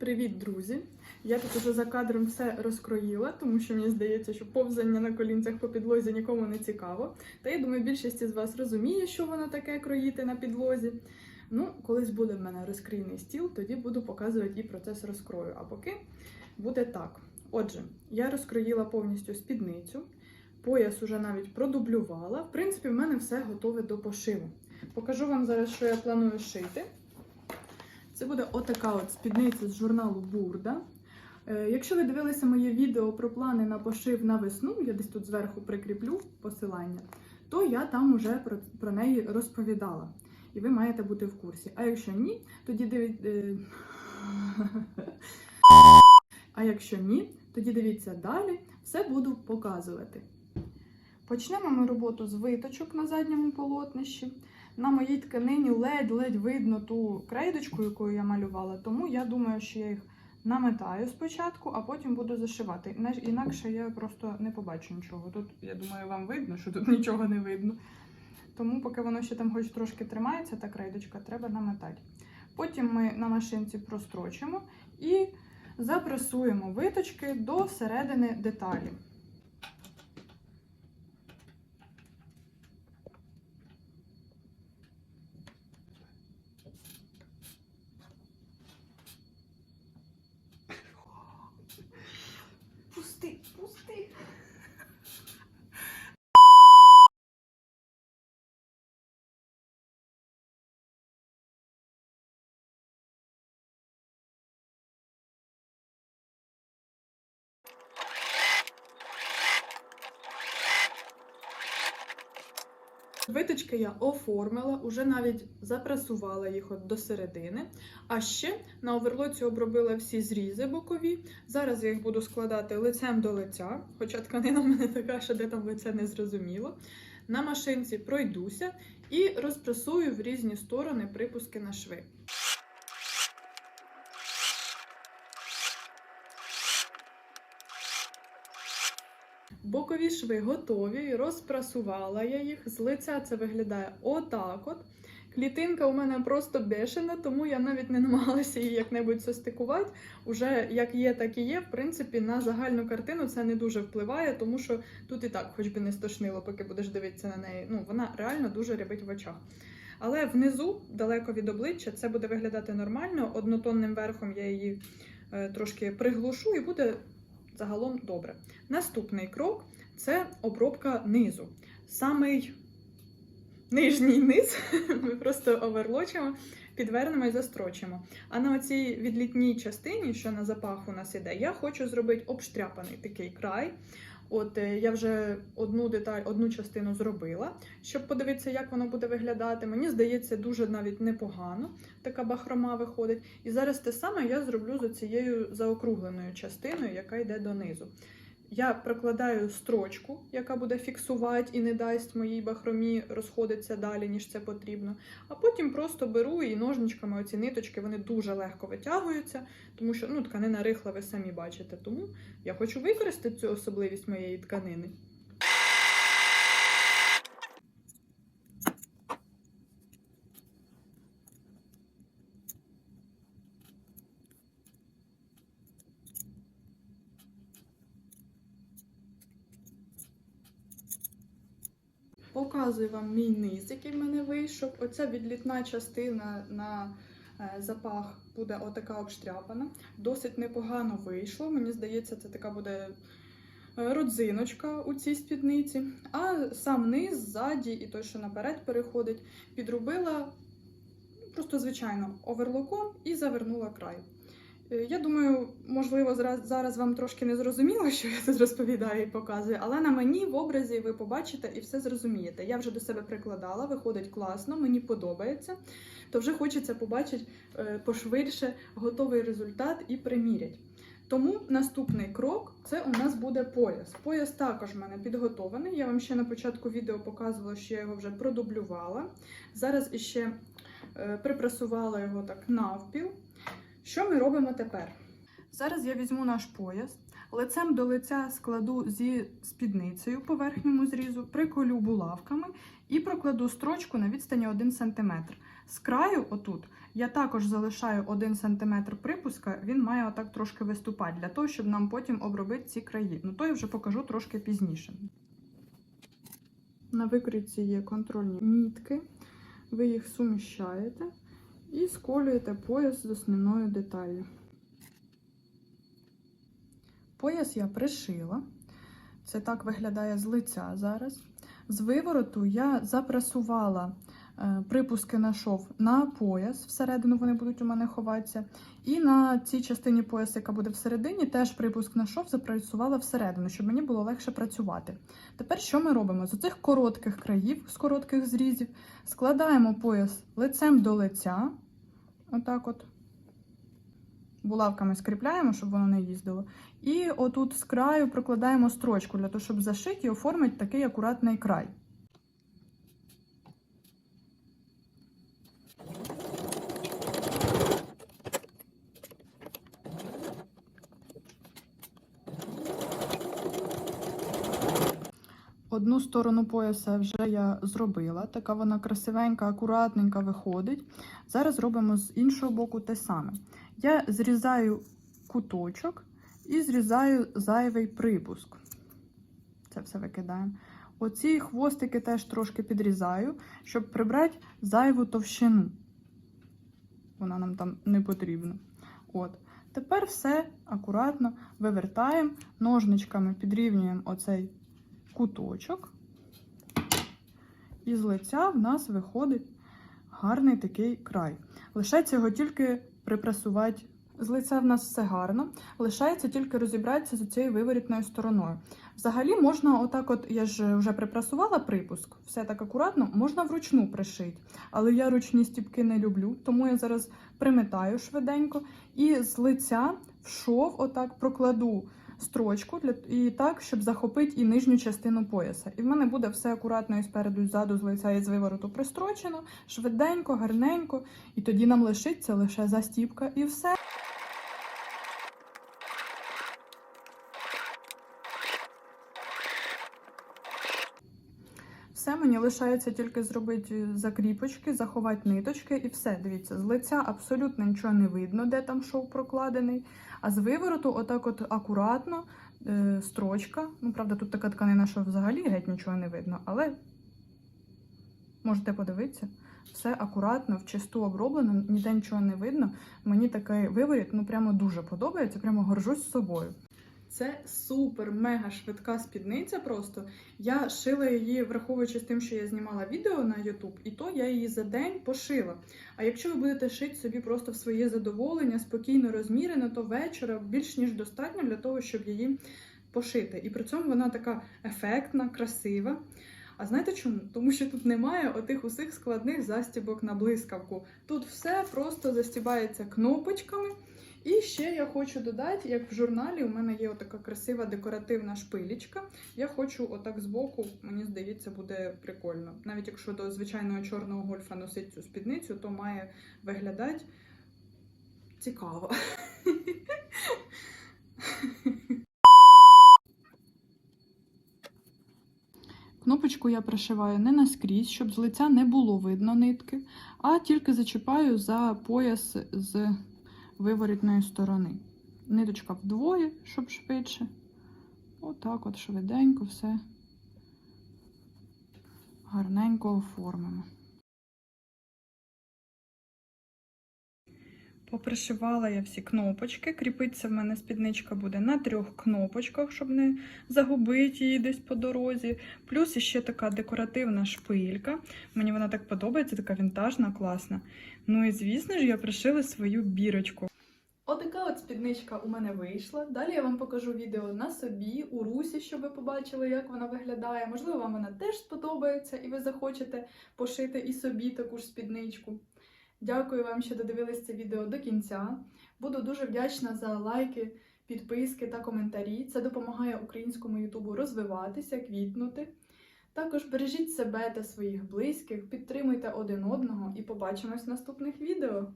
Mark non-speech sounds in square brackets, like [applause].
Привіт, друзі! Я тут уже за кадром все розкроїла, тому що мені здається, що повзання на колінцях по підлозі нікому не цікаво. Та я думаю, більшість із вас розуміє, що воно таке кроїти на підлозі. Ну, колись буде в мене розкрійний стіл, тоді буду показувати і процес розкрою. А поки буде так. Отже, я розкроїла повністю спідницю, пояс уже навіть продублювала. В принципі, в мене все готове до пошиву. Покажу вам зараз, що я планую шити. Це буде отака от спідниця з журналу Бурда. Е, Якщо ви дивилися моє відео про плани на пошив на весну, я десь тут зверху прикріплю посилання, то я там уже про, про неї розповідала. І ви маєте бути в курсі. А якщо ні, тоді дивіться. [laughs] А якщо ні, тоді дивіться далі, все буду показувати. Почнемо ми роботу з виточок на задньому полотнищі. На моїй тканині ледь-ледь видно ту крейдочку, яку я малювала, тому я думаю, що я їх наметаю спочатку, а потім буду зашивати. Інакше я просто не побачу нічого. Тут, я думаю, вам видно, що тут [laughs] нічого не видно. Тому, поки воно ще там хоч трошки тримається, та крейдочка, треба наметати. Потім ми на машинці прострочимо і запресуємо виточки до середини деталі. Виточки я оформила, уже навіть запресувала їх от до середини. А ще на оверлоці обробила всі зрізи бокові. Зараз я їх буду складати лицем до лиця, хоча тканина в мене така, що де там лице не зрозуміло. На машинці пройдуся і розпресую в різні сторони припуски на шви. Бокові шви готові, розпрасувала я їх. З лиця це виглядає отак от. Клітинка у мене просто бешена, тому я навіть не намагалася її як-небудь состикувати. Уже як є, так і є. В принципі, на загальну картину це не дуже впливає, тому що тут і так, хоч би не стошнило, поки будеш дивитися на неї. Ну, вона реально дуже рябить в очах. Але внизу, далеко від обличчя, це буде виглядати нормально. Однотонним верхом я її е, трошки приглушу і буде загалом добре. Наступний крок це обробка низу. Самий нижній низ [laughs] ми просто оверлочимо, підвернемо і застрочимо. А на оцій відлітній частині, що на запах у нас іде, я хочу зробити обштряпаний такий край. От е, я вже одну деталь, одну частину зробила, щоб подивитися, як воно буде виглядати. Мені здається, дуже навіть непогано така бахрома виходить. І зараз те саме я зроблю з цією заокругленою частиною, яка йде донизу. Я прокладаю строчку, яка буде фіксувати і не дасть моїй бахромі розходитися далі, ніж це потрібно. А потім просто беру і ножничками оці ниточки вони дуже легко витягуються, тому що ну, тканина рихла, ви самі бачите. Тому я хочу використати цю особливість моєї тканини. Показую вам мій низ, який в мене вийшов. Оця відлітна частина на е, запах буде отака обштряпана. Досить непогано вийшло. Мені здається, це така буде е, родзиночка у цій спідниці. А сам низ, ззаді і той, що наперед переходить, підробила просто звичайно оверлоком і завернула край. Е, Я думаю, можливо, зараз вам трошки не зрозуміло, що я тут розповідаю і показую, але на мені в образі ви побачите і все зрозумієте. Я вже до себе прикладала, виходить класно, мені подобається. То вже хочеться побачити е, пошвидше готовий результат і примірять. Тому наступний крок це у нас буде пояс. Пояс також в мене підготований. Я вам ще на початку відео показувала, що я його вже продублювала. Зараз іще е, припрасувала його так навпіл. Що ми робимо тепер? Зараз я візьму наш пояс, лицем до лиця складу зі спідницею по верхньому зрізу, приколю булавками і прокладу строчку на відстані 1 см. З краю, отут, Я також залишаю 1 см припуска, він має отак трошки виступати, для того, щоб нам потім обробити ці краї. Ну то я вже покажу трошки пізніше. На викрійці є контрольні мітки, ви їх суміщаєте і сколюєте пояс з основною деталлю. Пояс я пришила. Це так виглядає з лиця зараз. З вивороту я запресувала е, припуски на шов на пояс, всередину вони будуть у мене ховатися. І на цій частині пояса, яка буде всередині, теж припуск на шов запресувала всередину, щоб мені було легше працювати. Тепер що ми робимо? З оцих коротких країв, з коротких зрізів, складаємо пояс лицем до лиця. Отак от. Булавками скріпляємо, щоб воно не їздило. І отут з краю прокладаємо строчку для того, щоб зашити і оформити такий акуратний край. Одну сторону пояса вже я зробила, така вона красивенька, акуратненька виходить. Зараз робимо з іншого боку те саме. Я зрізаю куточок і зрізаю зайвий припуск. Це все викидаємо. Оці хвостики теж трошки підрізаю, щоб прибрати зайву товщину. Вона нам там не потрібна. От. Тепер все акуратно вивертаємо, ножничками підрівнюємо оцей куточок. І з лиця в нас виходить гарний такий край. Лишається його тільки припресувати. З лиця в нас все гарно, лишається тільки розібратися з цією виворітною стороною. Взагалі можна, отак, от я ж вже припрасувала припуск, все так акуратно, можна вручну пришити. Але я ручні стіпки не люблю, тому я зараз приметаю швиденько і з лиця в шов отак прокладу строчку для і так, щоб захопити і нижню частину пояса. І в мене буде все акуратно і спереду, і ззаду, з лиця і з вивороту пристрочено, швиденько, гарненько. І тоді нам лишиться лише застіпка і все. Все, мені лишається тільки зробити закріпочки, заховати ниточки і все. Дивіться, з лиця абсолютно нічого не видно, де там шов прокладений. А з вивороту, отак от акуратно, е, строчка. Ну, правда, тут така тканина, що взагалі геть нічого не видно, але можете подивитися. Все акуратно, в чисту оброблено, ніде нічого не видно. Мені такий виворіт ну прямо дуже подобається, прямо горжусь собою. Це супер мега швидка спідниця. Просто я шила її, враховуючи з тим, що я знімала відео на YouTube, і то я її за день пошила. А якщо ви будете шити собі просто в своє задоволення, спокійно розмірено, то вечора більш ніж достатньо для того, щоб її пошити. І при цьому вона така ефектна, красива. А знаєте чому? Тому що тут немає отих усіх складних застібок на блискавку. Тут все просто застібається кнопочками. І ще я хочу додати, як в журналі у мене є отака красива декоративна шпилічка. Я хочу отак збоку, мені здається, буде прикольно. Навіть якщо до звичайного чорного гольфа носить цю спідницю, то має виглядати цікаво. Кнопочку я пришиваю не наскрізь, щоб з лиця не було видно нитки, а тільки зачіпаю за пояс з виворітної сторони. Ниточка вдвоє, щоб швидше. Отак от швиденько все гарненько оформимо. Попришивала я всі кнопочки. Кріпиться в мене спідничка буде на трьох кнопочках, щоб не загубити її десь по дорозі. Плюс ще така декоративна шпилька. Мені вона так подобається, така вінтажна, класна. Ну і звісно ж, я пришила свою бірочку. Отака от спідничка у мене вийшла. Далі я вам покажу відео на собі, у русі, щоб ви побачили, як вона виглядає. Можливо, вам вона теж сподобається, і ви захочете пошити і собі таку ж спідничку. Дякую вам, що додивились це відео до кінця. Буду дуже вдячна за лайки, підписки та коментарі. Це допомагає українському Ютубу розвиватися, квітнути. Також бережіть себе та своїх близьких, підтримуйте один одного і побачимось в наступних відео.